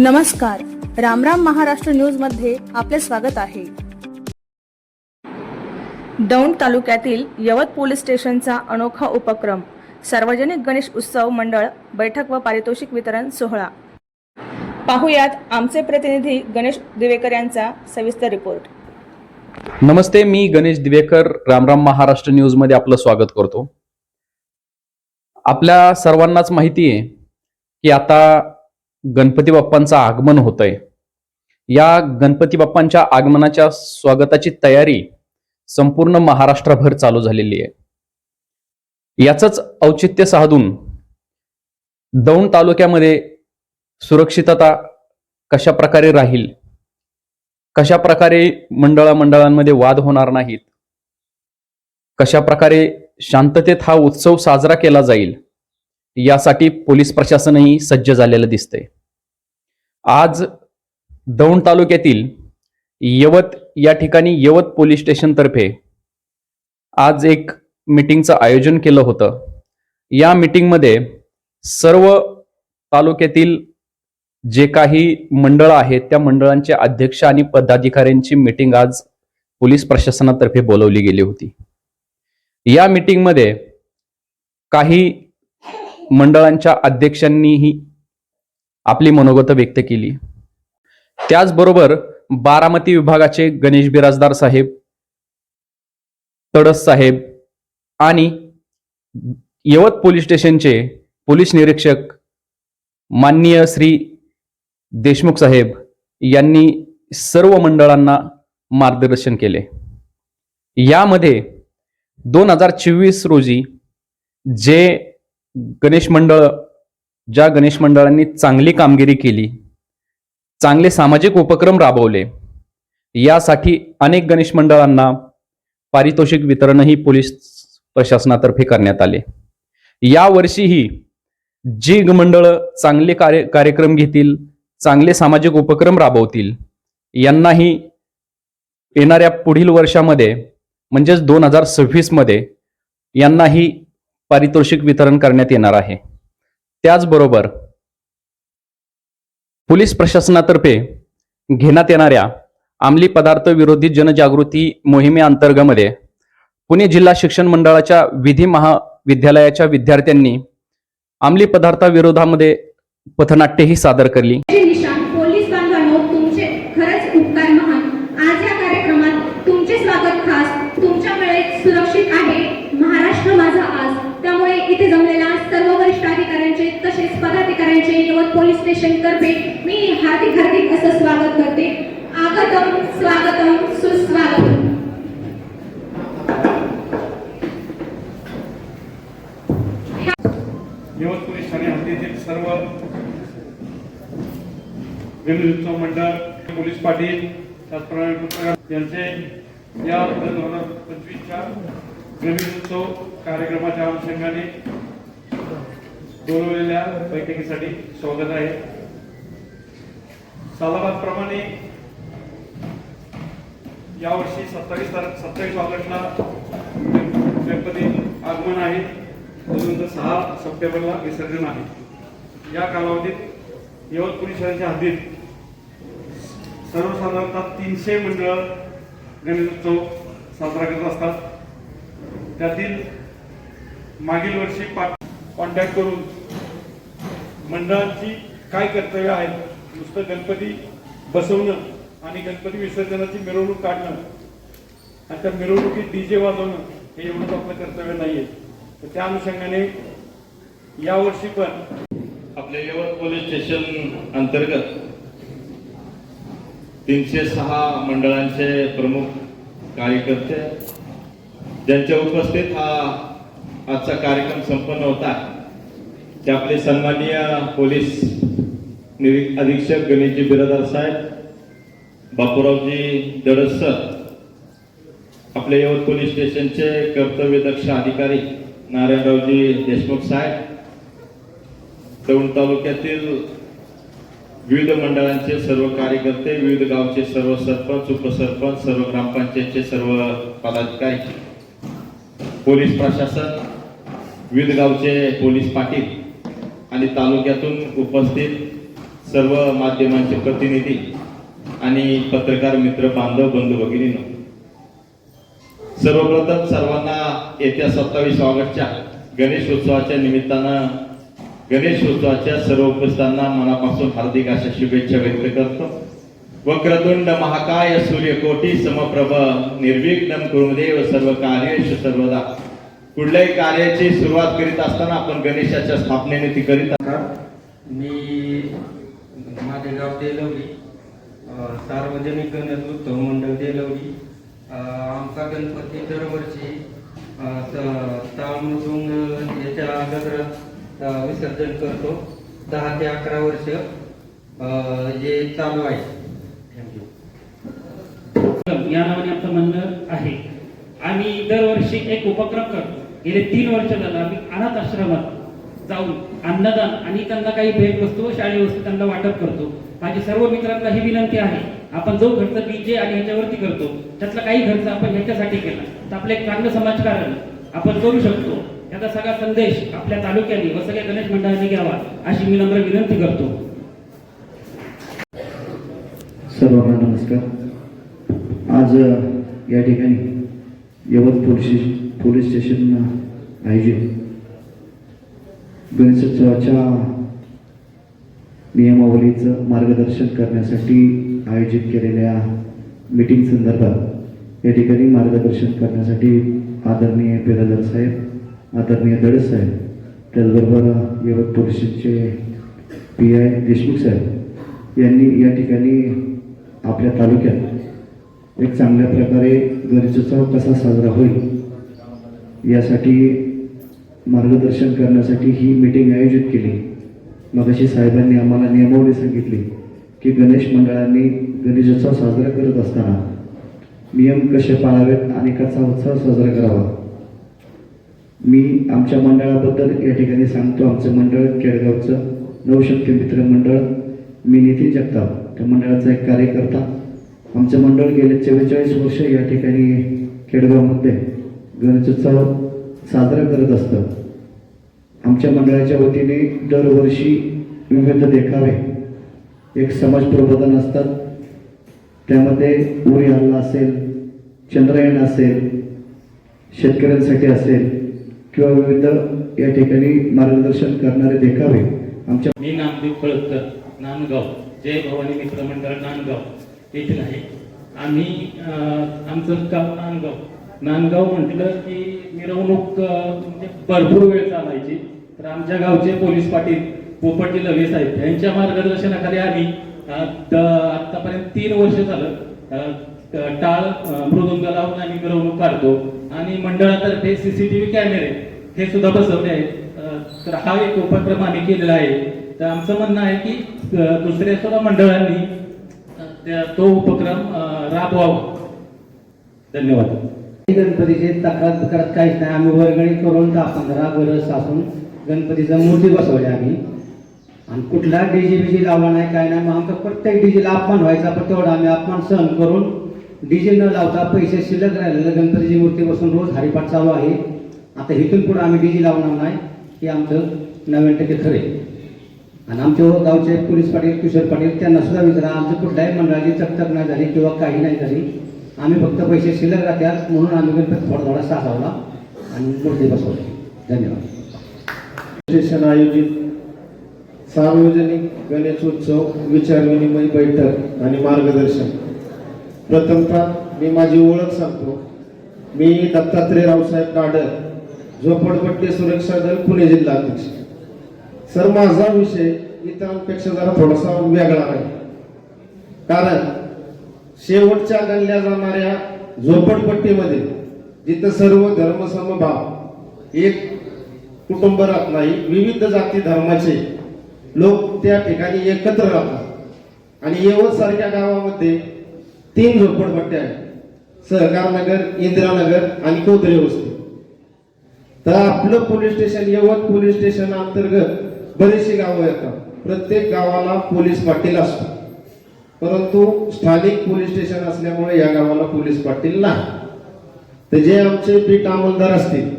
नमस्कार. रामराम महाराष्ट्र न्यूजमध्ये आपले स्वागत आहे. दौंड तालुक्यातील यवत पोलीस स्टेशनचा अनोखा उपक्रम सार्वजनिक गणेश उत्सव मंडळ बैठक व पारितोषिक वितरण सोहळा. पाहुयात आमचे प्रतिनिधी गणेश दिवेकर यांचा सविस्तर रिपोर्ट. नमस्ते मी गणेश दिवेकर रामराम महाराष्ट्र न्यूजमध्ये आपलं स्वागत करतो. आपल्या सर्वांनाच माहिती आहे की आता गणपती बाप्पांचं आगमन होत आहे या गणपती बाप्पांच्या आगमनाच्या स्वागताची तयारी संपूर्ण महाराष्ट्रभर चालू झालेली आहे. याचंच औचित्य साधून दौंड तालुक्यामध्ये सुरक्षितता कशा प्रकारे राहील कशा प्रकारे मंडळा मंडळांमध्ये वाद होणार नाहीत कशा प्रकारे शांततेत हा उत्सव साजरा केला जाईल यासाठी पोलीस प्रशासनही सज्ज झालेलं दिसतंय. आज दौंड तालुक्यातील यवत या ठिकाणी यवत पोलीस स्टेशनतर्फे आज एक मिटिंगचं आयोजन केलं होतं. या मिटिंगमध्ये सर्व तालुक्यातील जे काही मंडळ आहेत त्या मंडळांचे अध्यक्ष आणि पदाधिकाऱ्यांची मीटिंग आज पोलीस प्रशासनातर्फे बोलवली गेली होती. या मिटिंगमध्ये काही मंडळांच्या अध्यक्षांनीही आपली मनोगत व्यक्त केली. त्याचबरोबर बारामती विभागाचे गणेश बिराजदार साहेब तडस साहेब आणि यवत पोलीस स्टेशनचे पोलीस निरीक्षक माननीय श्री देशमुख साहेब यांनी सर्व मंडळांना मार्गदर्शन केले. यामध्ये दोन हजार चोवीस रोजी जे गणेश मंडळ ज्या गणेश मंडळांनी चांगली कामगिरी केली चांगले सामाजिक उपक्रम राबवले यासाठी अनेक गणेश मंडळांना पारितोषिक वितरणही पोलीस प्रशासनातर्फे करण्यात आले. यावर्षीही जी मंडळ चांगले कार्य कार्यक्रम घेतील चांगले सामाजिक उपक्रम राबवतील यांनाही येणाऱ्या पुढील वर्षामध्ये म्हणजेच दोन हजार सव्वीसमध्ये यांनाही पारितोषिक वितरण करण्यात येणार आहे. त्याचबरोबर पोलीस प्रशासनातर्फे घेण्यात येणाऱ्या अंमली पदार्थ विरोधी जनजागृती मोहिमेअंतर्गमध्ये पुणे जिल्हा शिक्षण मंडळाच्या विधी महाविद्यालयाच्या विद्यार्थ्यांनी अंमली पदार्थाविरोधामध्ये पथनाट्यही सादर केली माझे निशाण पोलीस बांधवांनो तुमचे खरंच उपकार महान आज या कार्यक्रमात तुमचे स्वागत खास तुमच्यामुळे सुरक्षित आहे महाराष्ट्र माझा आज त्यामुळे इथे जमलेल्या सर्व वरिष्ठ अधिकाऱ्यांचे तसेच पदाधिकाऱ्यांचे यवत पोलीस स्टेशन तर्फे मी हार्दिक हार्दिक असं स्वागत करते आगतम स्वागतम सुस्वागतम यवत हद्दीतील सर्व गणेश मंडळ पोलीस पाटील त्याचप्रमाणे पत्रकार यांचे या दोन हजार पंचवीसच्या गणेश कार्यक्रमाच्या अनुषंगाने बोलवलेल्या बैठकीसाठी स्वागत आहे. सालाबादप्रमाणे यावर्षी सत्तावीस तारीख सत्तावीस ऑगस्टला गणपती आगमन आहे. त्यानंतर सहा सप्टेंबरला विसर्जन आहे. या कालावधीत यवत पोलिसांच्या हद्दीत सर्वसाधारणतः तीनशे मंडळ गणेशोत्सव साजरा करत असतात. त्यातील मागील वर्षी कॉन्टॅक्ट करून मंडळांची काय कर्तव्य आहेत नुसतं गणपती बसवणं आणि गणपती विसर्जनाची मिरवणूक काढणं आणि त्या मिरवणुकीत डीजे वाजवणं हे एवढंच आपलं कर्तव्य नाहीये. तर त्या अनुषंगाने यावर्षी पण आपल्या यवत पोलीस स्टेशन अंतर्गत तीनशे सहा मंडळांचे प्रमुख कार्यकर्ते ज्यांच्या उपस्थित हा आजचा कार्यक्रम संपन्न होता ते आपले सन्माननीय पोलीस अधीक्षक गणेशजी बिरादार साहेब बापूरावजी दडस सर आपले यवत पोलीस स्टेशनचे कर्तव्यदक्ष अधिकारी नारायणरावजी देशमुख साहेब दौंड तालुक्यातील विविध मंडळांचे सर्व कार्यकर्ते विविध गावचे सर्व सरपंच उपसरपंच सर्व ग्रामपंचायतचे सर्व पदाधिकारी पोलीस प्रशासन विविध गावचे पोलीस पाटील आणि तालुक्यातून उपस्थित सर्व माध्यमांचे प्रतिनिधी आणि पत्रकार मित्र बांधव बंधू भगिनींनो सर्वप्रथम सर्वांना येत्या सत्तावीस ऑगस्टच्या गणेश उत्सवाच्या निमित्तानं गणेश उत्सवाच्या सर्व उपस्थांना मनापासून हार्दिक अशा शुभेच्छा व्यक्त करतो. वक्रतुंड महाकाय सूर्यकोटी समप्रभ निर्विघ्न कुरुदेव सर्व कार्येश सर्वदा. कुठल्याही कार्याची सुरुवात करीत असताना आपण गणेशाच्या स्थापनेने ती करीत नमस्कार मी माझे गाव देलवली सार्वजनिक गणेश उत्सव मंडळ देलवली. आमचा गणपती दरवर्षी अ, याच्या गजरात विसर्जन करतो. दहा ते अकरा वर्ष हे चालू आहे. थँक्यू या नावाने आमचं म्हणणं आहे. आम्ही दरवर्षी एक उपक्रम करतो. गेले तीन वर्ष झालं आम्ही अनाथ आश्रमात जाऊन अन्नदान आणि त्यांना काही भेटवस्तू व वस्तू त्यांना वाटप करतो. माझी सर्व मित्रांना ही विनंती आहे. आपण जो खर्च बीजे आणि ह्याच्यावरती करतो त्यातला काही खर्च आपण ह्याच्यासाठी केला. तर आपलं एक चांगलं समाजकारण आपण करू शकतो. याचा सगळा संदेश आपल्या तालुक्याने व सगळ्या गणेश मंडळांनी घ्यावा अशी मी नम्र विनंती करतो. सर्वांना नमस्कार. आज या ठिकाणी यवत पोलीस पोलीस स्टेशन आयोजित गणेशोत्सवाच्या नियमावलीचं मार्गदर्शन करण्यासाठी आयोजित केलेल्या मीटिंग संदर्भात या ठिकाणी मार्गदर्शन करण्यासाठी आदरणीय बिरादर साहेब आदरणीय दडे साहेब त्याचबरोबर यवत परिषदचे पी आय देशमुख साहेब यांनी या ठिकाणी आपल्या तालुक्यात एक चांगल्या प्रकारे गणेशोत्सव कसा साजरा होईल यासाठी मार्गदर्शन करण्यासाठी ही मीटिंग आयोजित केली. मगाशी साहेबांनी आम्हाला नियमावली सांगितली. की गणेश मंडळांनी गणेशोत्सव साजरा करत असताना नियम कसे पाळावेत आणि कसा उत्सव साजरा करावा? मी आमच्या मंडळाबद्दल या ठिकाणी सांगतो. आमचं मंडळ केळगावचं नवशक्ती मित्र मंडळ. मी नितीन जगताप त्या मंडळाचा एक कार्यकर्ता. आमचं मंडळ गेले चव्वेचाळीस वर्ष या ठिकाणी केडगावमध्ये गणेशोत्सव साजरा करत असतं. आमच्या मंडळाच्या वतीने दरवर्षी विविध देखावे एक समाज प्रबोधन असतात त्यामध्ये उरी हल्ला असेल चंद्रयान असेल शेतकऱ्यांसाठी असेल किंवा विविध या ठिकाणी मार्गदर्शन करणारे देखावे. आमच्या मी नामदेव कळतकर नांदगाव जय भवानी मित्र मंडळ नांदगाव येथील आहे. आम्ही आमचं गाव नांदगाव. नांदगाव म्हटलं की मिरवणूक म्हणजे भरपूर वेळ चालायची. तर आमच्या गावचे पोलीस पाटील पोपट लवे साहेब. यांच्या मार्गदर्शनाखाली आम्ही आतापर्यंत तीन वर्ष झालं टाळ मृदुंग लावून आम्ही मिरवणूक काढतो. आणि मंडळातर्फे सीसीटीव्ही कॅमेरे हे सुद्धा बसवले आहेत. तर हा एक उपक्रम आम्ही केलेला आहे. तर आमचं म्हणणं आहे की दुसऱ्या सुद्धा मंडळांनी तो उपक्रम राबवावा. धन्यवाद. गणपतीचे तक्रार करत काहीच नाही. आम्ही वर्गणी करून दहा पंधरा बरं सासून गणपतीचा मूर्ती बसवली आम्ही. आणि कुठला डीजे बीजे लावला नाही काय नाही मग आमचा प्रत्येक डीजेला अपमान व्हायचा पण तेवढा आम्ही अपमान सहन करून डीजे न लावता पैसे शिल्लक राहिलेलं गणपतीची मूर्ती बसून रोज हरिपाठ चालू आहे. आता इथून पुढे आम्ही डीजे लावणार नाही हे आमचं नव्याण्णव टक्के खरे आणि आमचे गावचे पोलीस पाटील किशोर पाटील त्यांना सुद्धा विचारा आमचं कुठल्याही मंडळाची चकचक नाही झाली किंवा काही नाही झाली. आम्ही फक्त पैसे शिल्लक राहत्यात म्हणून आम्ही गणपती थोडा थोडा साठवला आणि मूर्ती बसवली. धन्यवाद. आयोजित सार्वजनिक गणेशोत्सव विचारविनिमय बैठक आणि मार्गदर्शन. प्रथमतः मी माझी ओळख सांगतो. मी दत्तात्रय रावसाहेब नाडर झोपडपट्टी सुरक्षा दल पुणे जिल्हा अध्यक्ष. सर माझा विषय इतरांपेक्षा जरा थोडासा वेगळा आहे. कारण शेवटच्या गणल्या जाणाऱ्या झोपडपट्टीमध्ये जिथं सर्व धर्मसमभाव एक कुटुंब राहत नाही विविध जाती धर्माचे लोक त्या ठिकाणी एकत्र राहतात. आणि येवत सारख्या गावामध्ये तीन झोपडपट्ट्या आहेत. सहकारनगर इंदिरानगर आणि कोथळे वस्ती. तर आपलं police station Yavat police station अंतर्गत बरीचशी गावं येतात. प्रत्येक गावाला पोलीस पाटील असतो. परंतु स्थानिक पोलीस स्टेशन असल्यामुळे या गावाला पोलीस पाटील नाही. तर जे आमचे पीठ अंमलदार असतील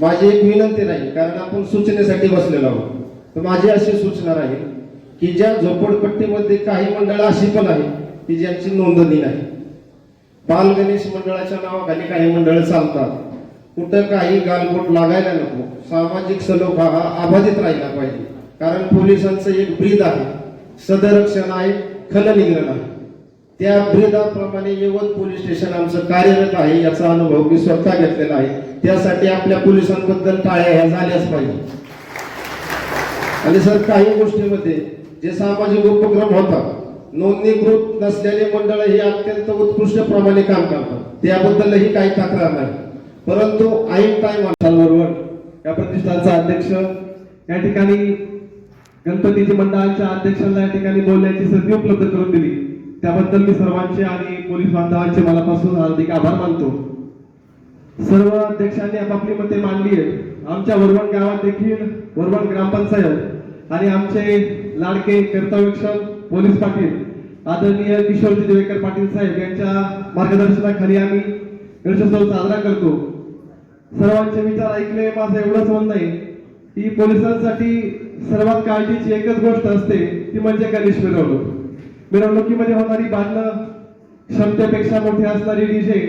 माझी एक विनंती नाही कारण आपण सूचनेसाठी बसलेलो आहोत. तर माझी अशी सूचना राहील की ज्या झोपडपट्टीमध्ये काही मंडळं अशी पण आहे की ज्यांची नोंदणी नाही. बाल गणेश मंडळाच्या नावाखाली काही मंडळं चालतात. कुठं काही गालबोट लागायला नको. सामाजिक सलोखा हा अबाधित राहिला पाहिजे. कारण पोलिसांचं एक ब्रीद आहे. सदरक्षण आहे खलनिग्रहण आहे. त्या ब्रीदाप्रमाणे यवत पोलीस स्टेशन आमचं कार्यरत आहे याचा अनुभव मी स्वतः घेतलेला आहे. त्यासाठी आपल्या पोलिसांबद्दल टाळ्या ह्या झाल्याच पाहिजे. आणि सर काही गोष्टीमध्ये जे सामाजिक उपक्रम होतात नोंदणीकृत नसलेले मंडळ हे अत्यंत उत्कृष्ट प्रमाणे काम करतात. त्याबद्दलही काही तक्रार नाही. परंतु ऐन टाईम बरोबर या प्रतिष्ठानचा अध्यक्ष या ठिकाणी गणपतीजी मंडळाच्या अध्यक्षांना या ठिकाणी बोलण्याची संधी उपलब्ध करून दिली. त्याबद्दल मी सर्वांचे आणि पोलीस बांधवांचे मनापासून हार्दिक आभार मानतो. सर्व अध्यक्षांनी आपापली मते मांडली आहेत. आमच्या वरवण गावात देखील वरवण ग्रामपंचायत आणि आमचे लाडके कर्तव्यक्षम पोलीस पाटील आदरणीय किशोरजी देवेकर पाटील साहेब यांच्या मार्गदर्शनाखाली आम्ही गणेशोत्सव साजरा करतो. सर्वांचे विचार ऐकले माझं एवढंच म्हणणं आहे की पोलिसांसाठी सर्वात काळजीची एकच गोष्ट असते ती म्हणजे गणेश मिरवणूक. मिरवणुकीमध्ये होणारी बांधणं क्षमतेपेक्षा मोठी असणारी डीजे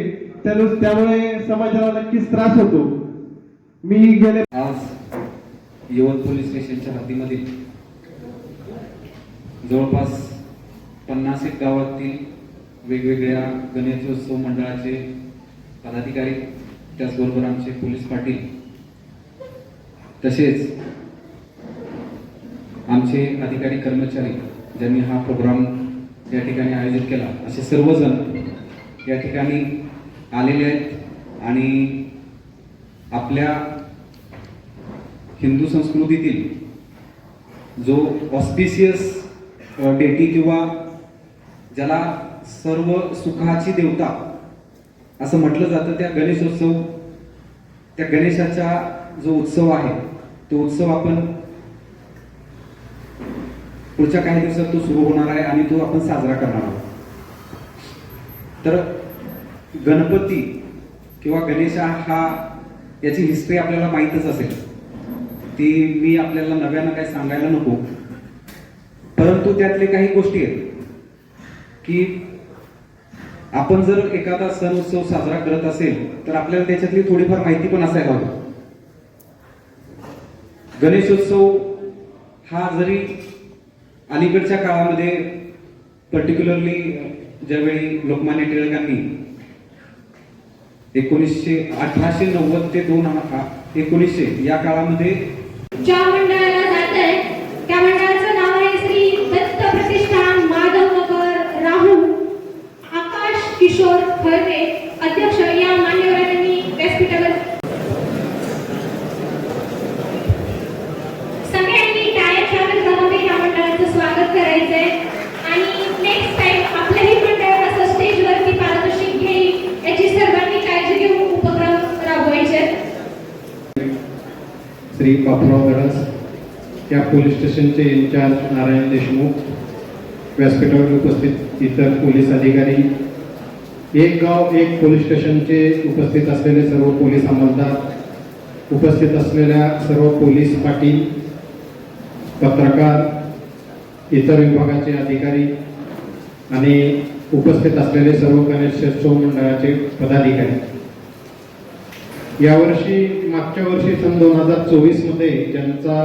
त्यानुस त्यामुळे समाजाला नक्कीच त्रास होतो. मी गेले आज यवत पोलीस स्टेशनच्या हद्दीमधील जवळपास पन्नास एक गावातील वेगवेगळ्या गणेशोत्सव मंडळाचे पदाधिकारी त्याचबरोबर आमचे पोलीस पाटील तसेच आमचे अधिकारी कर्मचारी ज्यांनी हा प्रोग्राम या ठिकाणी आयोजित केला असे सर्वजण या ठिकाणी आलेले आहेत आणि आपल्या हिंदू संस्कृतीतील जो ऑस्पिशियस डेटी किंवा ज्याला सर्व सुखाची देवता असं म्हटलं जातं त्या गणेशोत्सव त्या गणेशाचा जो उत्सव आहे तो उत्सव आपण पुढच्या काही दिवसात तो सुरू होणार आहे आणि तो आपण साजरा करणार आहोत. तर गणपती किंवा गणेशा हा याची हिस्ट्री आपल्याला माहीतच असेल. ती मी आपल्याला नव्यानं काही सांगायला नको. परंतु त्यातले काही गोष्टी आहेत की आपण जर एखादा सण उत्सव साजरा करत असेल तर आपल्याला त्याच्यातली थोडीफार माहिती पण असायला हवी. गणेशोत्सव हा जरी अलीकडच्या काळामध्ये पर्टिक्युलरली ज्यावेळी लोकमान्य टिळकांनी एकोणीसशे अठराशे नव्वद ते दोन एकोणीसशे या काळामध्ये ज्या मंडळाला जात आहे त्या मंडळाचं नाव आहे श्री दत्त प्रतिष्ठान माधव नगर राहुल आकाश किशोर खळके अध्यक्ष या मान्यवरांनी व्यासपीठावर सगळ्यांनी टाळ्याच्या गजरामध्ये या मंडळाचं स्वागत करायचंय आणि नेक्स्ट टाइम आपल्याही मंडळ असं स्टेजवरती पारितोषिक घेईल याची सर्वांनी काळजी घेऊन उपक्रम राबवायचे आहेत. श्री बापूराव गरज या पोलीस स्टेशनचे इन्चार्ज नारायण देशमुख व्यासपीठावर उपस्थित इतर पोलीस अधिकारी. एक गाव एक पोलीस स्टेशनचे उपस्थित असलेले सर्व पोलीस अंमलदार उपस्थित असलेल्या सर्व पोलीस पाटील पत्रकार इतर विभागाचे अधिकारी आणि उपस्थित असलेले सर्व गणेशोत्सव मंडळाचे पदाधिकारी. यावर्षी मागच्या वर्षी सन दोन हजार चोवीसमध्ये ज्यांचा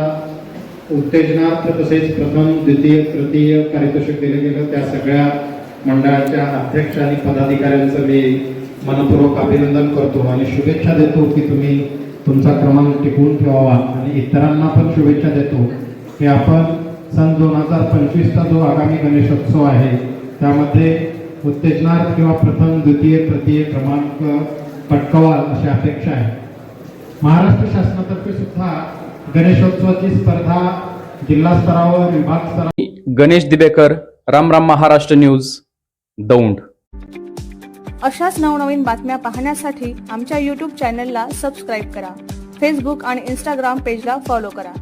उत्तेजनार्थ तसेच प्रथम द्वितीय तृतीय पारितोषिक दिलं गेलं त्या सगळ्या मंडळाच्या अध्यक्ष आणि पदाधिकाऱ्यांचं मी मनपूर्वक अभिनंदन करतो आणि शुभेच्छा देतो की तुम्ही तुमचा क्रमांक टिकवून ठेवावा आणि इतरांना पण शुभेच्छा देतो की आपण सन दोन हजार पंचवीसचा जो आगामी गणेशोत्सव आहे त्यामध्ये उत्तेजनार्थ किंवा प्रथम द्वितीय तृतीय क्रमांक पटकवाल अशी अपेक्षा आहे. महाराष्ट्र शासनातर्फे सुद्धा गणेशोत्सवाची स्पर्धा जिल्हा स्तरावर विभाग स्तरावर गणेश दिबेकर राम राम महाराष्ट्र न्यूज दौंड. अशाच नवनवीन बातम्या पाहण्यासाठी आमच्या यूट्यूब चॅनलला सबस्क्राईब करा. फेसबुक आणि इंस्टाग्राम पेजला फॉलो करा.